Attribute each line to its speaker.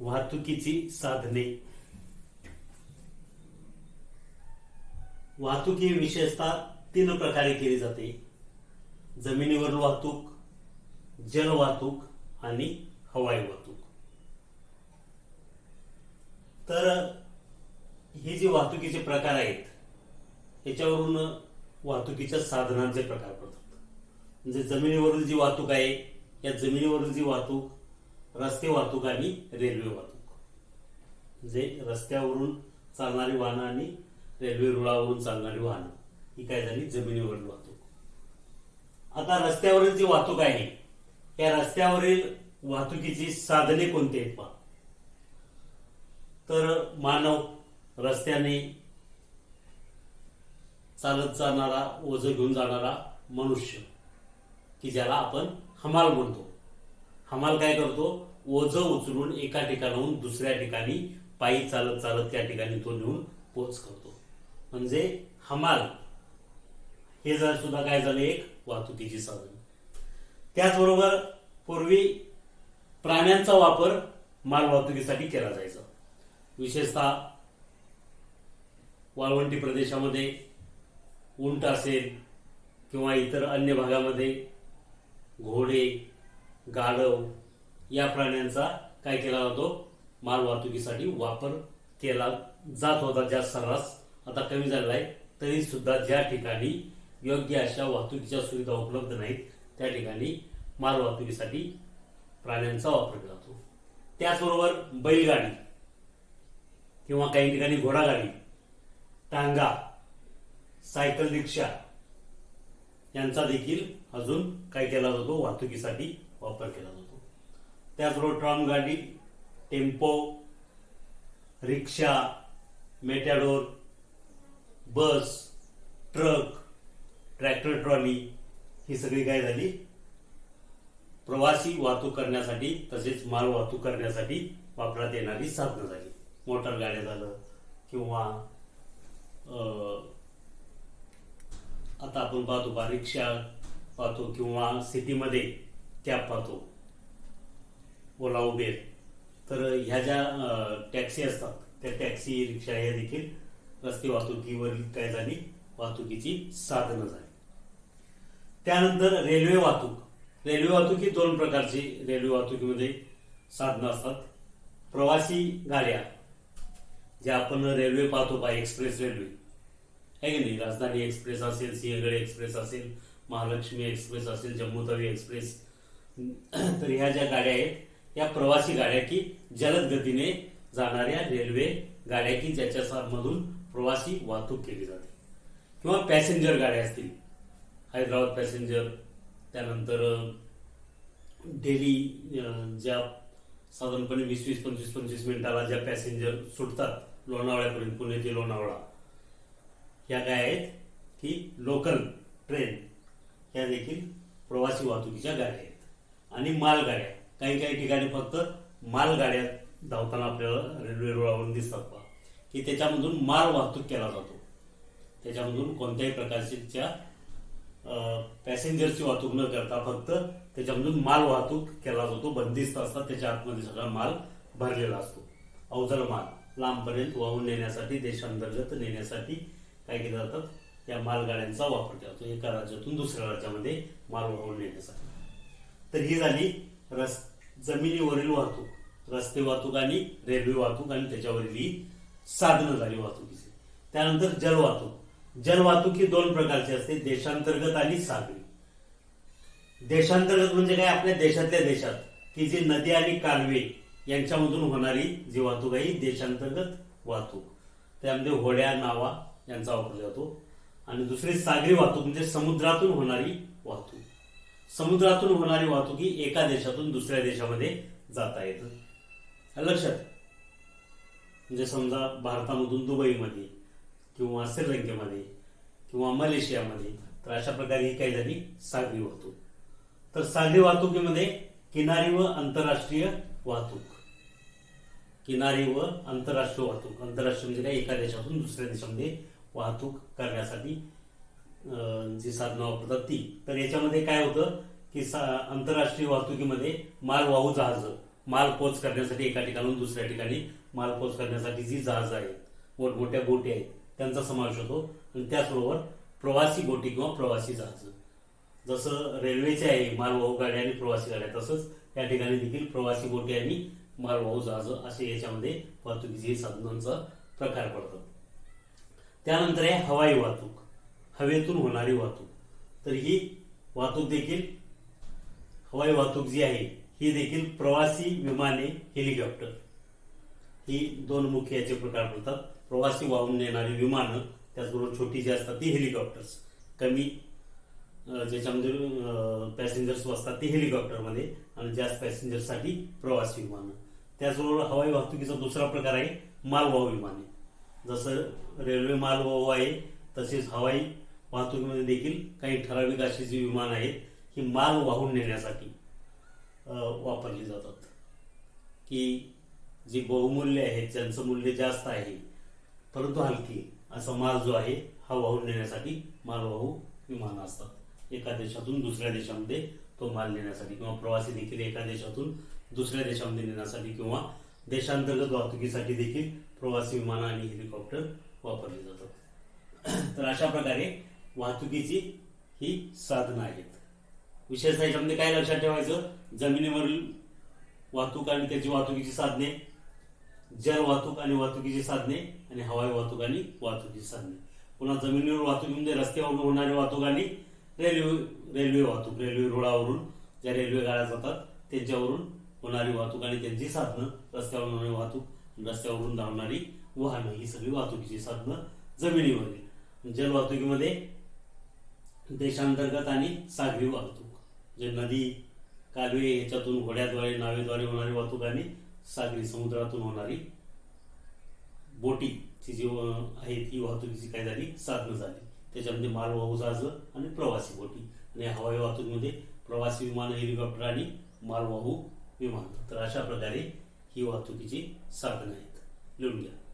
Speaker 1: वाहतुकीची साधने. वाहतूक ही विशेषतः तीन प्रकारे केली जाते. जमिनीवर वाहतूक जल वाहतूक आणि हवाई वाहतूक. तर हे जे वाहतुकीचे प्रकार आहेत याच्यावरून वाहतुकीच्या साधनांचे प्रकार पडतात. म्हणजे जमिनीवरील जी वाहतूक आहे या जमिनीवरील जी वाहतूक रस्ते वाहतूक आणि रेल्वे वाहतूक. म्हणजे रस्त्यावरून चालणारी वाहनं आणि रेल्वे रुळावरून चालणारी वाहनं ही काय झाली? जमिनीवरील वाहतूक. आता रस्त्यावरील जी वाहतूक आहे या रस्त्यावरील वाहतुकीची साधने कोणती आहेत पहा. तर मानव रस्त्याने चालत जाणारा ओझ घेऊन जाणारा मनुष्य की ज्याला आपण हमाल म्हणतो. हमाल काय करतो? ओझ उचलून एका ठिकाणाहून दुसऱ्या ठिकाणी पायी चालत चालत त्या ठिकाणी तो नेऊन पोच करतो. म्हणजे हमाल हे जर सुद्धा काय झालं एक वाहतुकीची साधन. त्याचबरोबर पूर्वी प्राण्यांचा वापर माल वाहतुकीसाठी केला जायचा. विशेषतः वाळवंटी प्रदेशामध्ये उंट असेल किंवा इतर अन्य भागामध्ये घोडे गाढव या प्राण्यांचा काय केला जातो? माल वाहतुकीसाठी वापर केला जात होता. ज्या सर्रास आता कमी झालेला आहे तरी सुद्धा ज्या ठिकाणी योग्य अशा वाहतुकीच्या सुविधा उपलब्ध नाहीत त्या ठिकाणी माल वाहतुकीसाठी प्राण्यांचा वापर केला जातो. त्याचबरोबर बैलगाडी किंवा काही ठिकाणी घोडागाडी टांगा सायकल रिक्षा यांचा देखील अजून काय केला जातो? वाहतुकीसाठी वापर केला जातो. त्याचबरोबर ट्राम गाडी tempo rickshaw matador bus truck tractor trolley ही सगळी काय झाली? प्रवासी वाहतूक करण्यासाठी तसेच माल वाहतूक करण्यासाठी वापरात येणारी साधनं झाली. मोटर गाड्या झालं किंवा आता आपण पाहतो बा रिक्षा पाहतो किंवा सिटीमध्ये कॅब पाहतो. ओला उबेर. तर ह्या ज्या टॅक्सी असतात त्या टॅक्सी रिक्षा हे देखील रस्ते वाहतुकीवरील काय झाली वाहतुकीची साधनं झाली. त्यानंतर रेल्वे वाहतूक. रेल्वे वाहतूक ही दोन प्रकारची रेल्वे वाहतुकीमध्ये साधनं असतात. प्रवासी गाड्या ज्या आपण रेल्वे पाहतो पा एक्सप्रेस रेल्वे आहे की नाही? राजधानी एक्सप्रेस असेल सिंहगड एक्सप्रेस असेल महालक्ष्मी एक्सप्रेस असेल जम्मूतवी एक्सप्रेस तर ह्या ज्या गाड्या आहेत या प्रवासी गाड्या की जलद गतीने जाणाऱ्या रेल्वे गाड्या की ज्याच्या मधून प्रवासी वाहतूक केली जाते. किंवा पॅसेंजर गाड्या असतील. हैदराबाद पॅसेंजर त्यानंतर डेली ज्या साधारणपणे वीस वीस पंचवीस पंचवीस मिनिटाला ज्या पॅसेंजर सुटतात लोणावळ्यापर्यंत पुणे ते लोणावळा ह्या काय आहेत की लोकल ट्रेन ह्या देखील प्रवासी वाहतुकीच्या गाड्या आहेत. आणि मालगाड्या. काही काही ठिकाणी फक्त मालगाड्या धावताना आपल्याला रेल्वे रुळावरून दिसतात पहा की त्याच्यामधून माल वाहतूक केला जातो. त्याच्यामधून कोणत्याही प्रकारच्या पॅसेंजरची वाहतूक न करता फक्त त्याच्यामधून माल वाहतूक केला जातो. बंदिस्त असतात त्याच्या आतमध्ये सगळा माल भरलेला असतो. अवजड माल लांबपर्यंत वाहून नेण्यासाठी देशांतर्गत नेण्यासाठी काय केलं जातात या मालगाड्यांचा वापर केला जातो. एका राज्यातून दुसऱ्या राज्यामध्ये माल वाहून नेण्यासाठी. तर ही झाली रस्ते जमिनीवरील वाहतूक रस्ते वाहतूक आणि रेल्वे वाहतूक आणि त्याच्यावरील ही साधनं झाली वाहतुकीची. त्यानंतर जलवाहतूक जलवाहतूक ही दोन प्रकारची असते देशांतर्गत आणि सागरी. देशांतर्गत म्हणजे काय? आपल्या देशातल्या देशात की जी नदी आणि कालवे यांच्यामधून होणारी जी वाहतूक आहे ही देशांतर्गत वाहतूक. त्यामध्ये होड्या नावा यांचा वापर जातो. आणि दुसरी सागरी वाहतूक म्हणजे समुद्रातून होणारी वाहतूक. समुद्रातून होणारी वाहतूक ही एका देशातून दुसऱ्या देशामध्ये जाता येतं. लक्षात म्हणजे समजा भारतामधून दुबईमध्ये किंवा श्रीलंकेमध्ये किंवा मलेशियामध्ये तर अशा प्रकारे ही काही झाली सागरी वाहतूक. तर सागरी वाहतुकीमध्ये किनारी व आंतरराष्ट्रीय वाहतूक. किनारी व आंतरराष्ट्रीय वाहतूक. आंतरराष्ट्रीय म्हणजे काय? एका देशातून दुसऱ्या देशामध्ये वाहतूक करण्यासाठी जी साधनं वापरतात ती. तर याच्यामध्ये काय होतं की सा- आंतरराष्ट्रीय वाहतुकीमध्ये मालवाहू जहाज माल पोच करण्यासाठी एका ठिकाणून दुसऱ्या ठिकाणी माल पोच करण्यासाठी जी जहाज आहेत मोठमोठ्या बोटी आहेत त्यांचा समावेश होतो. आणि त्याचबरोबर प्रवासी बोटी किंवा प्रवासी जहाज. जसं रेल्वेचे आहे मालवाहू गाड्या आणि प्रवासी गाड्या तसंच या ठिकाणी देखील प्रवासी बोटी आणि मालवाहू जहाज असे याच्यामध्ये वाहतुकीचे साधनांचा प्रकार पडतात. त्यानंतर आहे हवाई वाहतूक. हवेतून होणारी वाहतूक. तर ही वाहतूक देखील हवाई वाहतूक जी आहे ही देखील प्रवासी विमाने हेलिकॉप्टर ही दोन मुख्य याचे प्रकार पडतात. प्रवासी वाहून नेणारी विमानं त्याचबरोबर छोटी जी असतात ती हेलिकॉप्टर्स. कमी ज्याच्यामध्ये पॅसेंजर्स असतात ते हेलिकॉप्टरमध्ये आणि जास्त पॅसेंजरसाठी प्रवासी विमानं. त्याचबरोबर हवाई वाहतुकीचा दुसरा प्रकार आहे मालवाहू विमाने. जसं रेल्वे मालवाहू आहे तसेच हवाई वाहतुकीमध्ये देखील काही ठराविक अशी जी विमान आहेत ही माल वाहून नेण्यासाठी वापरली जातात. की जी बहुमूल्य आहेत ज्यांचं मूल्य जास्त आहे परंतु हलकी असा माल जो आहे हा वाहून नेण्यासाठी मालवाहू विमान असतात. एका देशातून दुसऱ्या देशामध्ये तो माल नेण्यासाठी किंवा प्रवासी देखील एका देशातून दुसऱ्या देशामध्ये नेण्यासाठी किंवा देशांतर्गत वाहतुकीसाठी देखील प्रवासी विमानं आणि हेलिकॉप्टर वापरली जातात. तर अशा प्रकारे वाहतुकीची ही साधनं आहेत. विशेषतः याच्यामध्ये काय लक्षात ठेवायचं? जमिनीवरील वाहतूक आणि त्याची वाहतुकीची साधने जल वाहतूक आणि वाहतुकीची साधने आणि हवाई वाहतूक आणि वाहतुकीची साधने. पुन्हा जमिनीवर वाहतुकीमध्ये रस्त्यावरून होणारी वाहतूक आणि रेल्वे रेल्वे वाहतूक रेल्वे रुळावरून ज्या रेल्वे गाड्या जातात त्यांच्यावरून होणारी वाहतूक आणि त्यांची साधनं रस्त्यावरून होणारी वाहतूक रस्त्यावरून धावणारी वाहनं ही सगळी वाहतुकीची साधनं जमिनीवरील. जल वाहतुकीमध्ये देशांतर्गत आणि सागरी वाहतूक जे नदी कालवे याच्यातून घोड्याद्वारे नावेद्वारे होणारी वाहतूक आणि सागरी समुद्रातून होणारी बोटीची जी आहे ती वाहतुकीची काय झाली साधनं झाली. त्याच्यामध्ये मालवाहू जहाज आणि प्रवासी बोटी. आणि हवाई वाहतुकीमध्ये प्रवासी विमान हेलिकॉप्टर आणि मालवाहू विमान. तर अशा प्रकारे ही वाहतुकीची साधनं आहेत. लिहून घ्या.